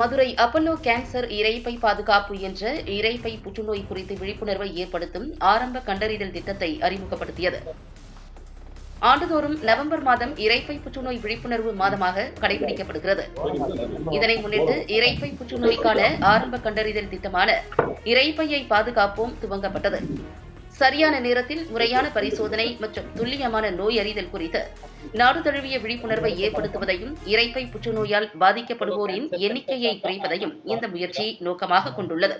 Madurai Apollo cancer இறைப்பை பாதுகாப்பு என்ற இறைப்பை புற்றுநோய் குறித்து விழிப்புணர்வை ஏற்படுத்தும் ஆரம்ப கண்டறிதல் திட்டத்தை அறிமுகப்படுத்தியது. ஆண்டுதோறும் நவம்பர் மாதம் இறைப்பை புற்றுநோய் விழிப்புணர்வு மாதமாக கடைபிடிக்கப்படுகிறது. இதனை முன்னிட்டு இறைப்பை புற்றுநோய்க்கான ஆரம்ப கண்டறிதல் திட்டமான இறைப்பையை பாதுகாப்போம் துவங்கப்பட்டது. சரியான நேரத்தில் முறையான பரிசோதனை மற்றும் துல்லியமான நோய் அறிதல் குறித்து நாடு தழுவிய விழிப்புணர்வை ஏற்படுத்துவதையும் இறைப்பை புற்றுநோயால் பாதிக்கப்படுவோரின் எண்ணிக்கையை குறைப்பதையும் இந்த முயற்சி நோக்கமாக கொண்டுள்ளது.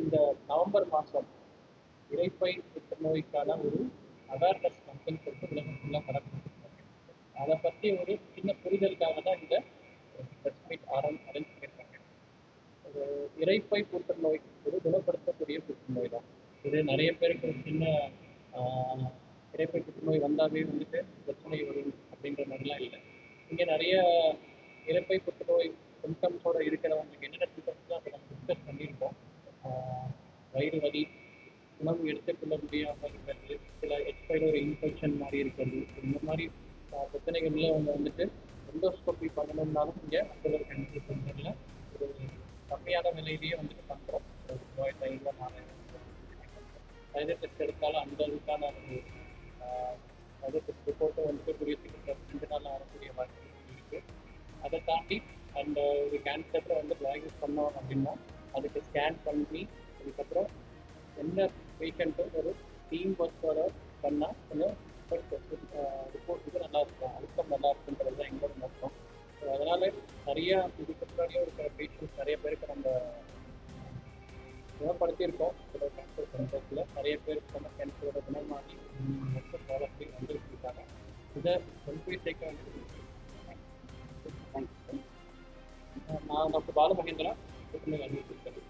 இந்த நவம்பர் மாதம் புற்றுநோய்க்கான ஒரு அவேர்னஸ் கம்பெனி உலகம் ஃபுல்லாக நடக்கும் அதை பற்றி ஒரு சின்ன புரிதலுக்காக தான் இந்த ப்ரெஸ் மீட் அரேஞ்ச் இறைப்பை புற்றுநோய் ஒரு குணப்படுத்தக்கூடிய புற்றுநோய் தான். இது நிறைய பேருக்கு ஒரு சின்ன இறைப்பை புற்றுநோய் வந்தாவே வந்துட்டு பிரச்சனை வரும் அப்படின்ற மாதிரிலாம் இல்லை. இங்கே நிறைய இறைப்பை புற்றுநோய் சிம்டம்ஸோட இருக்கிறவங்களுக்கு என்னென்ன சிம்டம்ஸ் தான் நம்ம டிஸ்கஸ் பண்ணியிருக்கோம். வயிறு வலி உணவு எடுத்துக்கொள்ள முடியாமல் இருக்கிறது சில எக்ஸ்பைல ஒரு இன்ஃபெக்ஷன் மாதிரி இருக்கிறது இந்த மாதிரி ஆஹ், அவங்க வந்துட்டு எண்டோஸ்கோபி பண்ணணும்னாலும் இங்கே அந்தளவு கம்மியான விலையிலேயே வந்துட்டு பண்ணுறோம் ஒரு மூவாயிரத்து ஐநூறுவா நாலாயிரம் எடுத்தாலும் அந்த அளவுக்கான ஒரு சைடு டெஸ்ட் வந்துட்டு கூடிய சீக்கிரம் ரெண்டு நாள் வரக்கூடிய வாய்ப்பு இருக்குது அதை தாண்டி அந்த ஒரு கேன்சரில் வந்து டயக்னோஸ் பண்ணோம் அப்படின்னா அதுக்கு ஸ்கேன் பண்ணி அதுக்கப்புறம் என்ன பேஷண்ட்டும் ஒரு டீம் ஒர்க்கோட பண்ணால் கொஞ்சம் ரிப்போர்ட் வந்து நல்லா இருக்கும் அழுத்தம் நல்லா இருக்குன்றது தான் எங்களோட நோக்கம். ஸோ அதனால் நிறையா இதுக்கு முன்னாடியே இருக்கிற பேஷண்ட்ஸ் நிறைய பேருக்கு நம்ம குணப்படுத்தியிருக்கோம். சில கேன்சர் சென்டர்ஸில் நிறைய பேருக்கு வந்து கேன்சரோட குணமாகி மொத்த ப்ராடக்ட்டையும் வந்துட்டு இருக்காங்க இதை கொண்டு சேர்க்க வேண்டியது நான் டாக்டர் பாலமகேந்திரா புற்றுநோய் அறிவிச்சிருக்கேன்